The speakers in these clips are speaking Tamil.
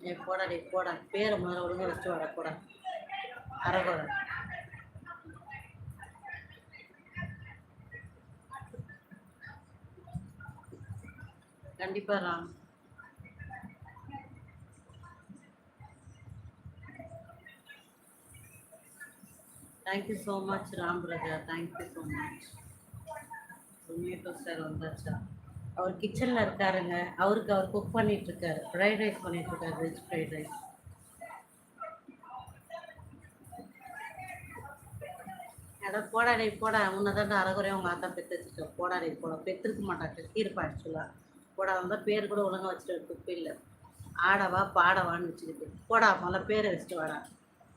ஏ போடா டே போடா. பேரை முதல்ல ஒழுங்கா வச்சுட்டு வாடா போடா. அரகுறை கண்டிப்பா Ram thank you so much Ram brother thank you so much tomato sir வந்தாச்சா? அவர் கிச்சனில் இருக்காருங்க. அவருக்கு அவர் குக் பண்ணிட்டு ஃப்ரைட் ரைஸ் பண்ணிட்டு வெஜ் ஃப்ரைட் ரைஸ் அட போடா போடா. முன்னதான் அறகுறையும் உங்கள் ஆத்தா பெற்று வச்சுட்டோம் போடா டேய் போடா. பெற்றிருக்க மாட்டாங்க கீர்ப்பா ஆக்சுவலாக போடா வந்தால் பேர் கூட ஒழுங்கா வச்சுட்டு குப்பை இல்லை. ஆடவா பாடவான்னு வச்சுக்கிட்டு. போடா முதல்ல பேரை வச்சுட்டு வாடா.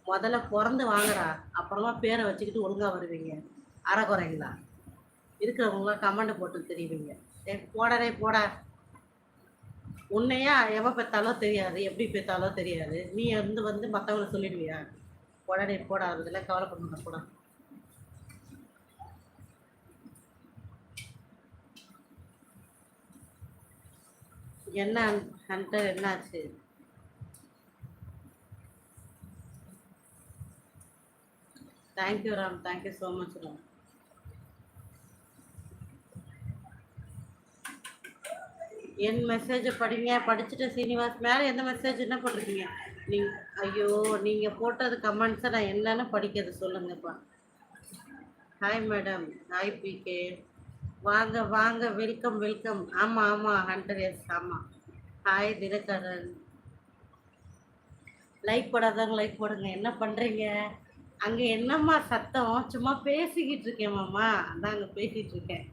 முதல்ல பிறந்து வாங்குறா அப்புறமா பேரை வச்சுக்கிட்டு ஒழுங்கா வருவீங்க. அறகுறைங்களா இருக்கிறவங்களாம் கமெண்ட் போட்டு தெரியுவீங்க போடறே போடா போடா. உன்னையா எவ பெத்தாலோ தெரியாது எப்படி பெத்தாலோ தெரியாது. நீ வந்து வந்து மற்றவங்கள சொல்லிடுவியா? உடனே போடாததில் போடா கூட கவலைப்பட என்ன ஹண்டர் என்னாச்சு? Thank you Ram. Thank you so much Ram. என் மெசேஜை படிங்க. படிச்சுட்டு சீனிவாஸ் மேலே எந்த மெசேஜ் என்ன போட்டிருக்கீங்க? நீங்கள் ஐயோ நீங்கள் போட்டது கமெண்ட்ஸை நான் என்னென்னு படிக்கிறது சொல்லுங்கப்பா. ஹாய் மேடம் ஹாய் பிகே வாங்க வாங்க. வெல்கம் வெல்கம் ஆமாம் ஆமாம் ஹண்ட்ரட் எஸ் ஆமாம் ஹாய் தினகரன். லைக் போடாதவங்க லைக் போடுங்க. என்ன பண்ணுறீங்க அங்கே என்னம்மா சத்தம்? சும்மா பேசிக்கிட்டு இருக்கேன் மாமா. அதான் அங்கே பேசிகிட்டு இருக்கேன்.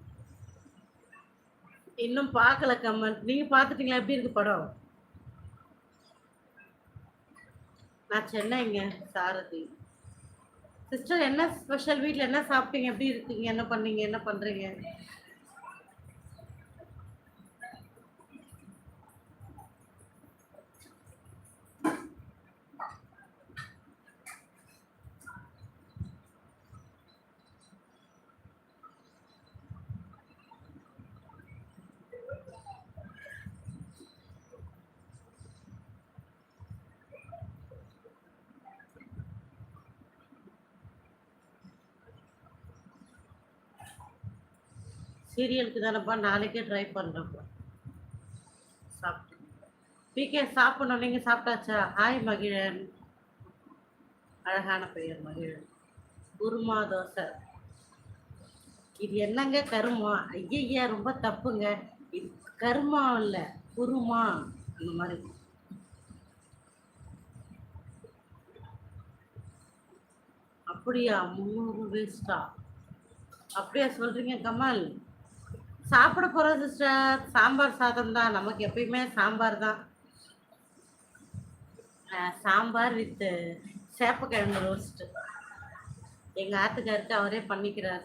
இன்னும் பார்க்கல கம்மன் நீங்க பார்த்துட்டீங்களா? எப்படி இருக்கு படம்? நான் சென்னைங்க சாரதி. சிஸ்டர் என்ன ஸ்பெஷல் வீட்டில் என்ன சாப்பிட்டீங்க? எப்படி இருக்கீங்க? என்ன பண்ணீங்க? என்ன பண்ணுறீங்க சீரியலுக்கு தானேப்பா நாளைக்கே ட்ரை பண்ணுறப்பா சாப்பிட்டு. பிகே சாப்பிடணும். நீங்கள் சாப்பிட்டாச்சா? ஹாய் மகிழன். அழகான பெயர் மகிழன். குருமா தோசை. இது என்னங்க கருமா? ஐயா ரொம்ப தப்புங்க. இது கருமா இல்லை குருமா. இந்த மாதிரி. அப்படியா? முந்நூறு வேஸ்டா அப்படியா சொல்றீங்க கமல்? சாப்பிட போகிறோம் சிஸ்டர் சாம்பார் சாதம் தான். நமக்கு எப்பயுமே சாம்பார் தான். சாம்பார் வித் சேப்பக்கிழங்கு ரோஸ்ட்டு எங்கள் ஆத்துக்காருக்கு அவரே பண்ணிக்கிறார்.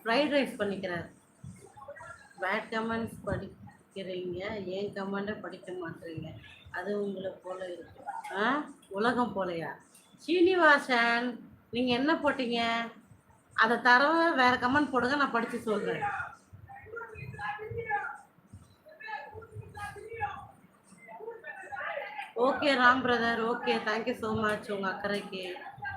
ஃப்ரைட் ரைஸ் பண்ணிக்கிறார். பேட் கமெண்ட்ஸ் படிக்கிறீங்க. ஏன் கமெண்ட்டை படிக்க மாட்டேறீங்க அது உங்களை போல இருக்கு. ஆ உலகம் போலையா? சீனிவாசன் நீங்கள் என்ன போட்டீங்க? அதை தரவ வேற கமெண்ட் போடுங்க நான் படிச்சு சொல்றேன். Okay Ram brother okay thank you so much உங்கள் அக்கறைக்கு.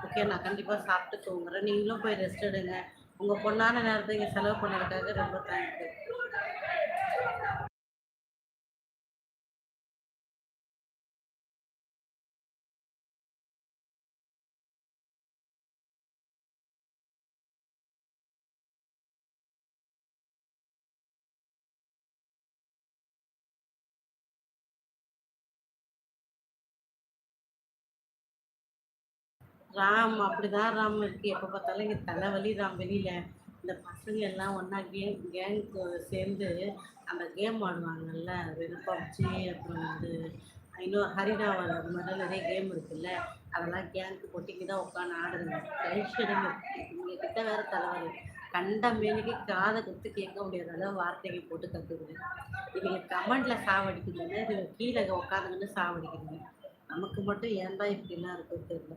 ஓகே நான் கண்டிப்பாக சாப்பிட்டு தூங்குறேன் நீங்களும் போய் ரெஸ்ட் எடுங்க. உங்கள் பொண்ணான நேரத்தை இங்கே செலவு பண்ணதுக்காக ரொம்ப தேங்க்யூ ராம் அப்படிதான் ராம் இருக்கு. எப்போ பார்த்தாலும் இங்கே தலைவலி ராம் வெளியில. இந்த பசங்க எல்லாம் ஒன்றா கேம் கேங்க்கு சேர்ந்து அந்த கேம் ஆடுவாங்கல்ல வெறும் பப்ஜி அப்புறம் வந்து இன்னும் ஹரிடாவல் அது மாதிரிலாம் நிறைய கேம் இருக்குல்ல. அதெல்லாம் கேங்க்கு போட்டிக்கு தான் உட்காந்து ஆடுதுங்க டென்ஷன் இங்கே கிட்ட வேற தலைவலி. கண்ட மேனிக்கு காதை குத்து கேட்க முடியாத அளவு வார்த்தைங்க போட்டு கற்றுக்குது இவங்க கமெண்டில் சாவடிக்குதுங்க இவங்க கீழே உட்காந்துக்கிட்டு சாவடிக்குதுங்க நமக்கு மட்டும் ஏன்டா இப்படிலாம் இருக்கும் தெரியல.